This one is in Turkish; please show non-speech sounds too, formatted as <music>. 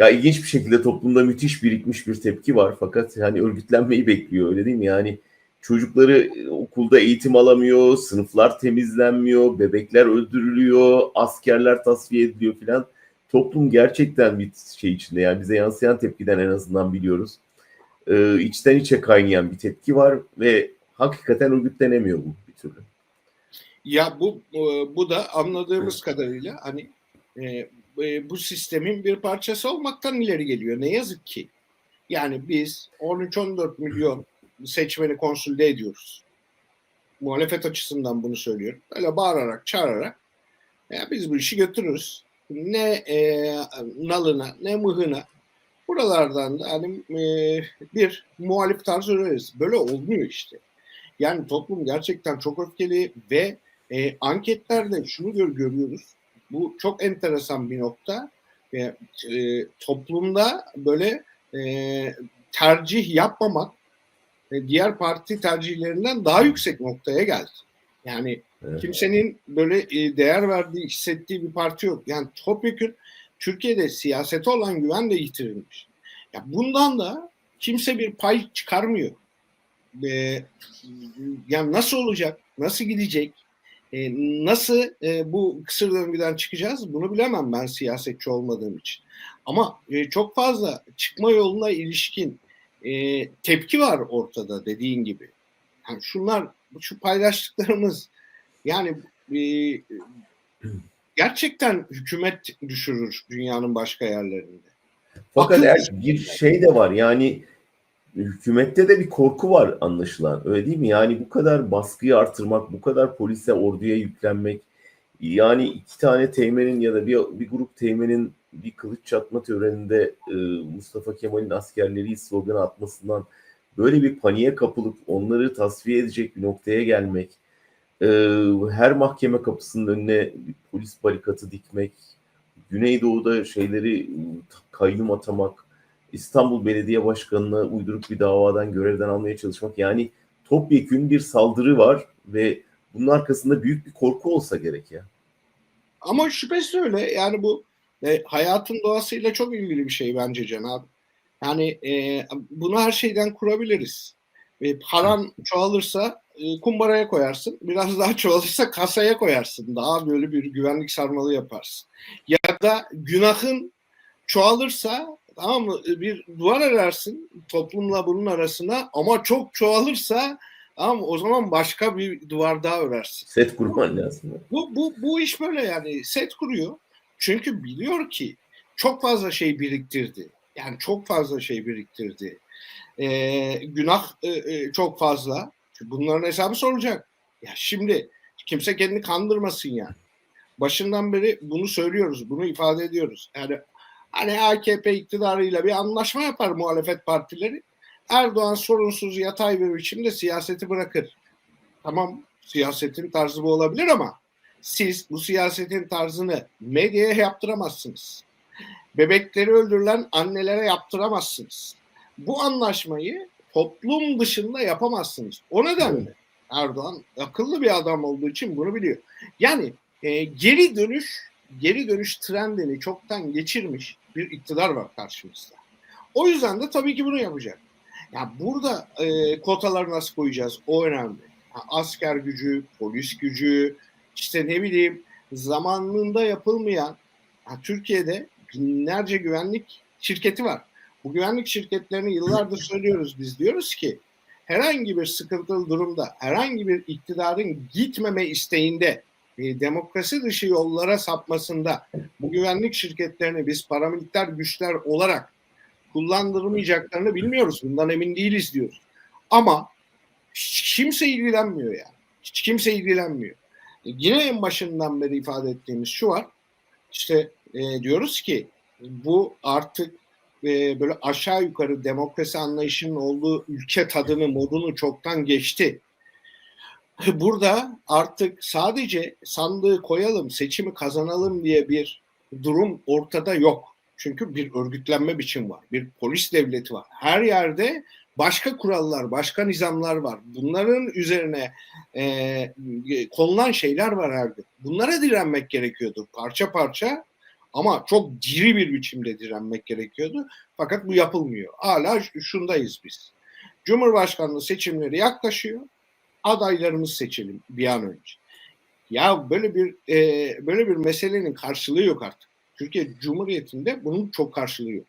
Ya ilginç bir şekilde toplumda müthiş birikmiş bir tepki var fakat hani örgütlenmeyi bekliyor öyle değil mi? Yani çocukları okulda eğitim alamıyor, sınıflar temizlenmiyor, bebekler öldürülüyor, askerler tasfiye ediliyor filan. Toplum gerçekten bir şey içinde yani bize yansıyan tepkiden en azından biliyoruz. Ee, içten içe kaynayan bir tepki var ve hakikaten örgütlenemiyor bu bir türlü. Ya bu bu da anladığımız kadarıyla hani e, bu sistemin bir parçası olmaktan ileri geliyor. Ne yazık ki. Yani biz 13-14 milyon seçmeni konsolide ediyoruz. Muhalefet açısından bunu söylüyorum. Öyle bağırarak, çağırarak ya biz bu işi götürürüz. Ne e, nalına, ne mıhına. Buralardan da hani e, bir muhalif tarzı öreriz. Böyle olmuyor işte. Yani toplum gerçekten çok öfkeli ve e, anketlerde şunu gör, görüyoruz. Bu çok enteresan bir nokta. E, e, toplumda böyle e, tercih yapmamak e, diğer parti tercihlerinden daha yüksek noktaya geldi. Yani evet. kimsenin böyle e, değer verdiği, hissettiği bir parti yok. Yani topyekun Türkiye'de siyasete olan güven de yitirilmiş. Ya bundan da kimse bir pay çıkarmıyor. E, yani nasıl olacak, nasıl gidecek, e, nasıl e, bu kısır döngüden çıkacağız bunu bilemem ben siyasetçi olmadığım için. Ama e, çok fazla çıkma yoluna ilişkin e, tepki var ortada dediğin gibi. Yani şunlar, şu paylaştıklarımız yani e, gerçekten hükümet düşürür dünyanın başka yerlerinde. Fakat eğer bir şey de var yani hükümette de bir korku var anlaşılan öyle değil mi? Yani bu kadar baskıyı artırmak, bu kadar polise, orduya yüklenmek yani iki tane teğmenin ya da bir, bir grup teğmenin bir kılıç çatma töreninde e, Mustafa Kemal'in askerleri sloganı atmasından böyle bir paniğe kapılıp onları tasfiye edecek bir noktaya gelmek, e, her mahkeme kapısının önüne polis barikatı dikmek, Güneydoğu'da şeyleri kayyum atamak, İstanbul Belediye Başkanı'na uyduruk bir davadan görevden almaya çalışmak yani topyekün bir saldırı var ve bunun arkasında büyük bir korku olsa gerek ya. Ama şüphesiz öyle. Yani bu e, hayatın doğasıyla çok ilgili bir şey bence Cenab. Yani e, bunu her şeyden kurabiliriz. E, paran çoğalırsa e, kumbaraya koyarsın. Biraz daha çoğalırsa kasaya koyarsın. Daha böyle bir güvenlik sarmalı yaparsın. Ya da günahın çoğalırsa tamam mı bir duvar ararsın toplumla bunun arasına ama çok çoğalırsa ama o zaman başka bir duvar daha örersin. Set kurman lazım. Bu, bu, bu iş böyle yani set kuruyor. Çünkü biliyor ki çok fazla şey biriktirdi. Yani çok fazla şey biriktirdi. Ee, günah e, e, çok fazla. Bunların hesabı soracak. Ya şimdi kimse kendini kandırmasın yani. Başından beri bunu söylüyoruz, bunu ifade ediyoruz. Yani hani AKP iktidarıyla bir anlaşma yapar muhalefet partileri. Erdoğan sorunsuz yatay bir biçimde siyaseti bırakır. Tamam siyasetin tarzı bu olabilir ama siz bu siyasetin tarzını medyaya yaptıramazsınız. Bebekleri öldürülen annelere yaptıramazsınız. Bu anlaşmayı toplum dışında yapamazsınız. O nedenle Erdoğan akıllı bir adam olduğu için bunu biliyor. Yani e, geri dönüş geri dönüş trendini çoktan geçirmiş bir iktidar var karşımızda. O yüzden de tabii ki bunu yapacak. Ya yani burada e, kotaları nasıl koyacağız? O önemli. Ha, asker gücü, polis gücü, işte ne bileyim zamanında yapılmayan ha, Türkiye'de binlerce güvenlik şirketi var. Bu güvenlik şirketlerini yıllardır söylüyoruz biz diyoruz ki herhangi bir sıkıntılı durumda herhangi bir iktidarın gitmeme isteğinde e, demokrasi dışı yollara sapmasında bu güvenlik şirketlerini biz paramiliter güçler olarak kullandırmayacaklarını bilmiyoruz. Bundan emin değiliz diyoruz. Ama hiç kimse ilgilenmiyor yani. Hiç kimse ilgilenmiyor. E, yine en başından beri ifade ettiğimiz şu var. İşte e, diyoruz ki bu artık e, böyle aşağı yukarı demokrasi anlayışının olduğu ülke tadını, modunu çoktan geçti. <laughs> Burada artık sadece sandığı koyalım, seçimi kazanalım diye bir durum ortada yok. Çünkü bir örgütlenme biçim var, bir polis devleti var. Her yerde başka kurallar, başka nizamlar var. Bunların üzerine e, konulan şeyler var her gün. Bunlara direnmek gerekiyordu parça parça Ama çok diri bir biçimde direnmek gerekiyordu. Fakat bu yapılmıyor. Hala şundayız biz. Cumhurbaşkanlığı seçimleri yaklaşıyor. Adaylarımızı seçelim bir an önce. Ya böyle bir e, böyle bir meselenin karşılığı yok artık. Türkiye Cumhuriyeti'nde bunun çok karşılığı yok.